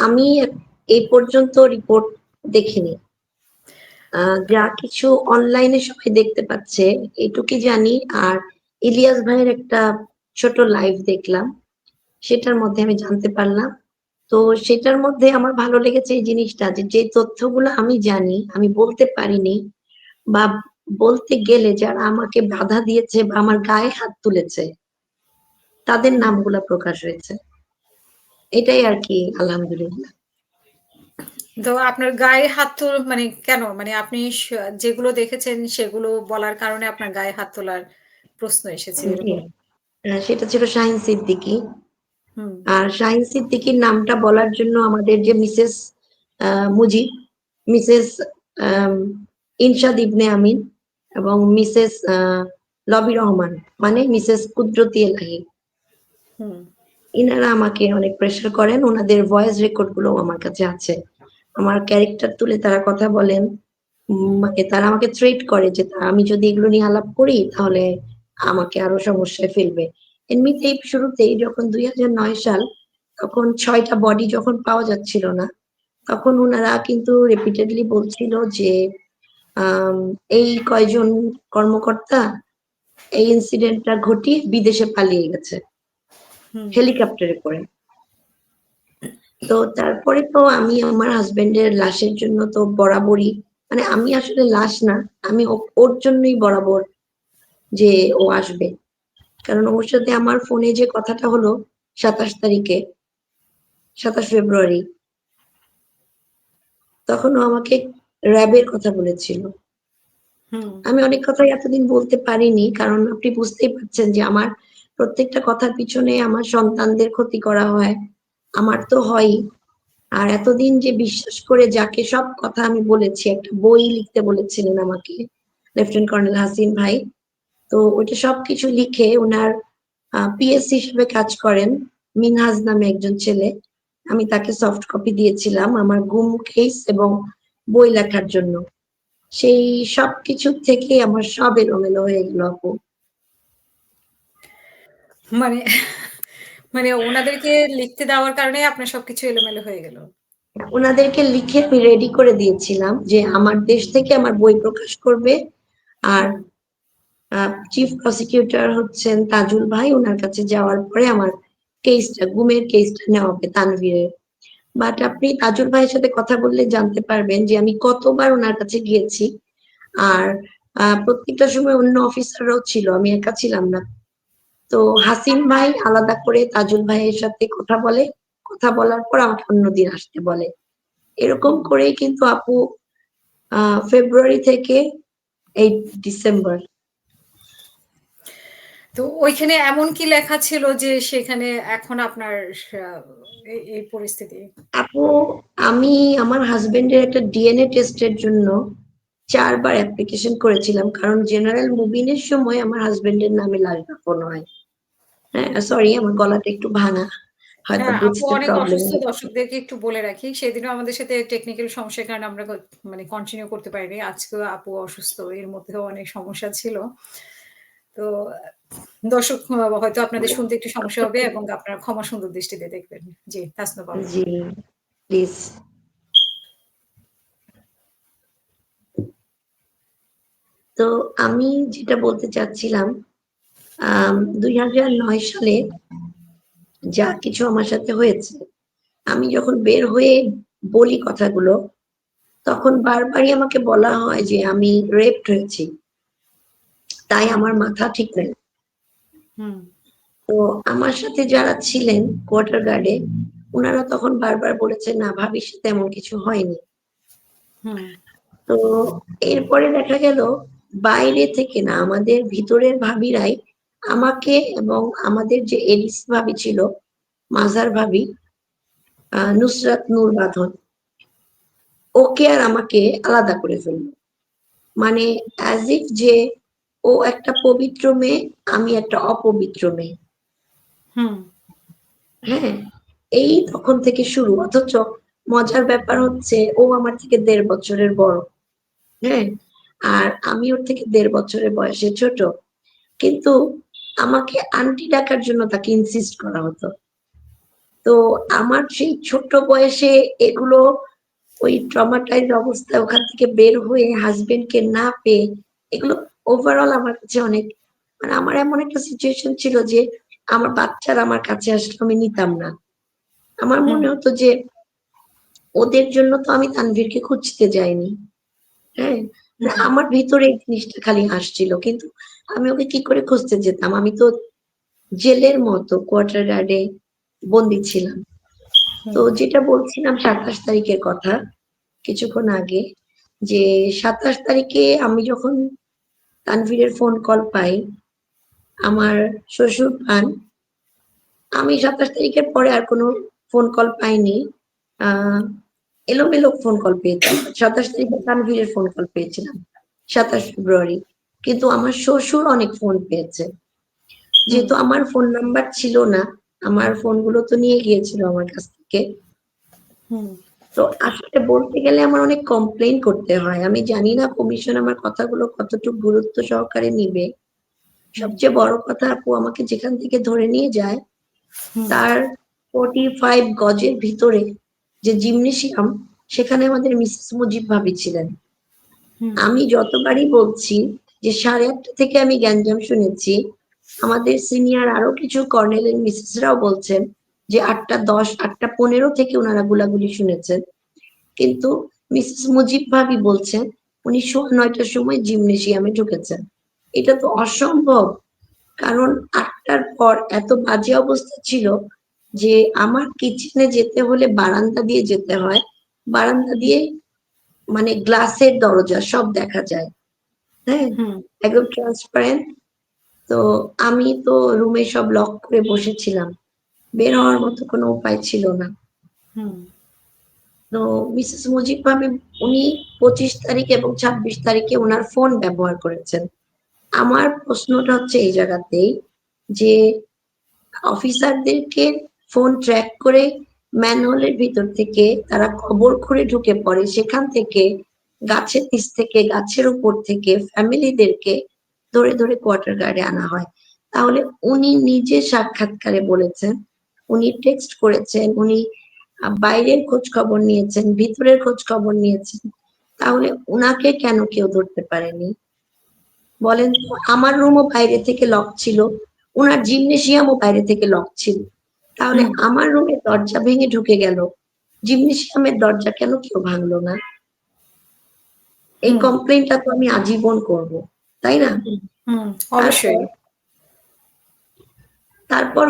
আমি এই পর্যন্ত রিপোর্ট দেখিনি। যা কিছু অনলাইনে সবাই দেখতে পাচ্ছে এটুকুই জানি। আর ইলিয়াস ভাইয়ের একটা ছোট লাইভ দেখলাম। সেটার মধ্যে আমি জানতে পারলাম। তো সেটার মধ্যে আমার ভালো লেগেছে এই জিনিসটা যে, যে তথ্যগুলো আমি জানি, আমি বলতে পারিনি বা বলতে গেলে যারা আমাকে বাধা দিয়েছে বা আমার গায়ে হাত তুলেছে তাদের। নামগুলা প্রকাশ হয়েছে। এটাই আর কি আলহামদুলিল্লাহ। তো আপনার গায়ে হাত তো মানে কেন? মানে আপনি যেগুলো দেখেছেন সেগুলো বলার কারণে আপনার গায়ে হাত তোলার প্রশ্ন এসেছে জি। সেটা ছিল শাহীন সিদ্দিকি। আর শাহীন সিদ্দিকীর নামটা বলার জন্য আমাদের যে মিসেস মুজিব, মিসেস আম ইনশাদ ইবনে আমিন এবং মিসেস লবি রহমান মানে মিসেস কুদরতী এলাহী। ইনারা আমাকে অনেক প্রেশার করেন। ওনাদের ভয়েস রেকর্ডগুলো আমার কাছে আছে। আমার ক্যারেক্টার তুলে তারা কথা বলেন। মানে তারা আমাকে থ্রেট করে যে আমি যদি এগুলো নিয়ে আলাপ করি তাহলে আমাকে আরও সমস্যায় ফেলবে। এমনিতেই শুরুতেই যখন ২০০৯ সাল তখন ছয়টা বডি যখন পাওয়া যাচ্ছিল না, তখন ওনারা কিন্তু রিপিটেডলি বলছিল যে এই কয়জন কর্মকর্তা এই ইনসিডেন্টটা ঘটিয়ে বিদেশে পালিয়ে গেছে। হেলিকপ্টারে করে। তো তারপরে তো আমি আমার হাসব্যান্ডের লাশের জন্য তো বরাবরই মানে আমি আসলে লাশ না, আমি ওর জন্যই বরাবর যে ও আসবে। কারণ ওর সাথে আমার ফোনে যে কথাটা হলো ২৭ তারিখে ২৭ ফেব্রুয়ারি তখন ও আমাকে র‍্যাবের কথা বলেছিল। আমি অনেক কথাই এতদিন বলতে পারিনি। কারণ আপনি বুঝতেই পারছেন যে আমার প্রত্যেকটা কথার পিছনে আমার সন্তানদের ক্ষতি করা হয়। আমার তো হয়ই। আর এতদিন যে বিশ্বাস করে যাকে সব কথা আমি বলেছি, একটা বই লিখতে বলেছিলেন আমাকে লেফটেন্যান্ট কর্নেল হাসিন ভাই। তো ওইটা সবকিছু লিখে ওনার আ পিএস হিসেবে কাজ করেন। মিনহাজ নামে একজন ছেলে। আমি তাকে সফট কপি দিয়েছিলাম আমার গুম কেস এবং বই লেখার জন্য। সেই সবকিছু থেকেই আমার সব এলোমেলো হয়ে গেল আপু। মানে মানে ওনাদেরকে লিখতে দেওয়ার কারণে আপনার সবকিছু এলোমেলো হয়ে গেল। ওনাদেরকে লিখে আমি রেডি করে দিয়েছিলাম যে আমার দেশ থেকে আমার বই প্রকাশ করবে। আর। চিফ প্রসিকিউটর হচ্ছেন তাজুল ভাই। ওনার কাছে যাওয়ার পরে আমার কেসটা গুমের কেসটা নেওয়া হবে তানভীরের। বাট আপনি তাজুল ভাইয়ের সাথে কথা বললে জানতে পারবেন যে আমি কতবার ওনার কাছে গিয়েছি। আর। প্রত্যেকটা সময় অন্য অফিসাররাও ছিল। আমি একা ছিলাম না। তো হাসিন ভাই আলাদা করে তাজুল ভাইয়ের সাথে কথা বলে। কথা বলার পর আমাকে অন্যদিন আসতে বলে। এরকম। করেই কিন্তু আপু ফেব্রুয়ারি থেকে এই ডিসেম্বর তো ওইখানে এমন কি লেখা ছিল যে সেখানে এখন আপনার এই, পরিস্থিতি? আপু আমি আমার হাসব্যান্ডের একটা ডিএনএ টেস্টের জন্য চারবার অ্যাপ্লিকেশন করেছিলাম। কারণ জেনারেল মুবিনের সময় আমার হাসব্যান্ডের নামে লাশ দাফন হয়। হ্যাঁ, সরি আমার গলাটা একটু ভাঙা। হয়তো হ্যাঁ, বুঝতে অনেক অসুস্থ দর্শকদেরকে একটু বলে রাখি। সেদিনও আমাদের সাথে টেকনিক্যাল সমস্যার কারণে আমরা মানে কন্টিনিউ করতে পারিনি। আজকেও আপু অসুস্থ। এর মধ্যেও অনেক সমস্যা ছিল। তো দর্শক হয়তো আপনাদের শুনতে একটু সমস্যা হবে এবং আপনারা ক্ষমা সুন্দর দৃষ্টিতে দেখবেন। জি, তাসনূভা আপু। জি, প্লিজ। তো আমি যেটা বলতে চাচ্ছিলাম, আম ২০০৯ সালে যা কিছু আমার সাথে হয়েছে, আমি যখন বের হয়ে বলি কথাগুলো, তখন বারবারই আমাকে বলা হয় যে আমি রেপড হয়েছি। তাই আমার মাথা ঠিক নাই। তো আমার সাথে যারা ছিলেন কোয়ার্টার গার্ডে, উনারা তখন বারবার বলেছেন, "না ভাবির সাথে এমন কিছু হয়নি।" তো এরপরে দেখা গেল বাইরে থেকে না আমাদের ভিতরের ভাবিরাই আমাকে এবং আমাদের যে এলিস ভাবি ছিল, মাজার ভাবি, নুসরাত নূর বাঁধন ওকে আর আমাকে আলাদা করে ফেলল। মানে অ্যাজ ইফ যে ও একটা পবিত্র মেয়ে, আমি একটা অপবিত্র মেয়ে। হুম। হ্যাঁ? এই তখন থেকে শুরু। অথচ মজার ব্যাপার হচ্ছে ও আমার থেকে দেড় বছরের বড়। হ্যাঁ? আর আমি ওর থেকে দেড় বছরের বয়সে ছোট। কিন্তু আমাকে আন্টি ডাকার জন্য তাকে ইনসিস্ট করা হতো। তো আমার সেই ছোট্ট বয়সে এগুলো ওই traumatized অবস্থায় ওখান থেকে বের হয়ে হাসব্যান্ডকে না পেয়ে এগুলো ওভারঅল আমার কাছে অনেক মানে আমার এমন একটা সিচুয়েশন ছিল যে আমার বাচ্চারা আমার কাছে আসলে আমি নিতাম না। আমার মনে হতো যে ওদের জন্য তো আমি তানভীরকে খুঁজতে যাইনি। হ্যাঁ? আমার ভিতরে এই জিনিসটা খালি আসছিল। কিন্তু আমি ওকে কি করে খুঁজতে যেতাম? আমি তো জেলের মতো কোয়ার্টার গার্ডে বন্দি ছিলাম। তো যেটা বলছিলাম ২৭ তারিখের কথা কিছুক্ষণ আগে যে ২৭ তারিখে আমি যখন তানভীরের ফোন কল পাই, আমার শ্বশুর পান। আমি ২৭ তারিখের পরে আর কোনো ফোন কল পাইনি। এলোমেলো ফোন কল পেয়েছি। ২৭ তারিখে তানভীরের ফোন কল পেয়েছিলাম। ২৭ ফেব্রুয়ারি। কিন্তু আমার শ্বশুর অনেক ফোন পেয়েছে। যেহেতু আমার ফোন নাম্বার ছিল না, আমার ফোনগুলো তো নিয়ে গিয়েছিল আমার কাছ থেকে। হুম। তো আসলে বলতে গেলে আমার অনেক কমপ্লেইন করতে হয়। আমি জানি না কমিশন আমার কথাগুলো কতটুকু গুরুত্ব সহকারে নিবে। সবচেয়ে বড় কথা আপু আমাকে যেখান থেকে ধরে নিয়ে যায়, তার তার 45 গজের ভিতরে যে জিমনেশিয়াম সেখানে আমাদের মিসেস মুজিব ভাবি ছিলেন। আমি যতবারই বলছি যে 8:30 থেকে আমি গ্যাঞ্জাম শুনেছি। আমাদের সিনিয়র আরও কিছু কর্নেলের মিসেসরাও বলছেন যে 8:10 8:15 থেকে ওনারা গুলাগুলি শুনেছেন। কিন্তু মিসেস মুজিব ভাবি বলছেন উনি ৯ সময় জিমনেশিয়ামে ঢুকেছেন। এটা তো অসম্ভব। কারণ আটটার পর এত বাজে অবস্থা ছিল যে আমার কিচেনে যেতে হলে বারান্দা দিয়ে যেতে হয়। বারান্দা দিয়ে মানে গ্লাসের দরজা সব দেখা যায়। হ্যাঁ? একদম ট্রান্সপারেন্ট। তো আমি তো রুমে সব লক করে বসেছিলাম। বের হওয়ার মতো কোনো উপায় ছিল না। তো মিসেস মুজিব ভাবি উনি ২৫ তারিখ এবং ২৬ তারিখে ওনার ফোন ব্যবহার করেছেন। আমার প্রশ্নটা হচ্ছে এই জায়গাতেই যে অফিসারদেরকে ফোন ট্র্যাক করে ম্যানহোলের ভিতর থেকে তারা কবর খুঁড়ে ঢুকে পড়ে। সেখান থেকে গাছের নিচ থেকে, গাছের উপর থেকে ফ্যামিলিদেরকে ধরে, ধরে কোয়ার্টার গার্ডে আনা হয়। তাহলে উনি নিজে সাক্ষাৎকারে বলেছেন, উনি টেক্সট করেছেন, উনি বাইরের খোঁজ খবর নিয়েছেন, ভিতরের খোঁজ খবর নিয়েছেন। তাহলে উনাকে কেন কেউ ধরতে পারেনি? বলেন? আমার রুমও বাইরে থেকে লক ছিল। উনার জিমনেশিয়ামও বাইরে থেকে লক ছিল। তাহলে। আমার রুমে দরজা ভেঙে ঢুকে গেল। জিমনেশিয়ামের দরজা কেন কেউ ভাঙলো না? এই কমপ্লেনটা তো আমি আজীবন করব। তাই না? অবশ্যই। তারপর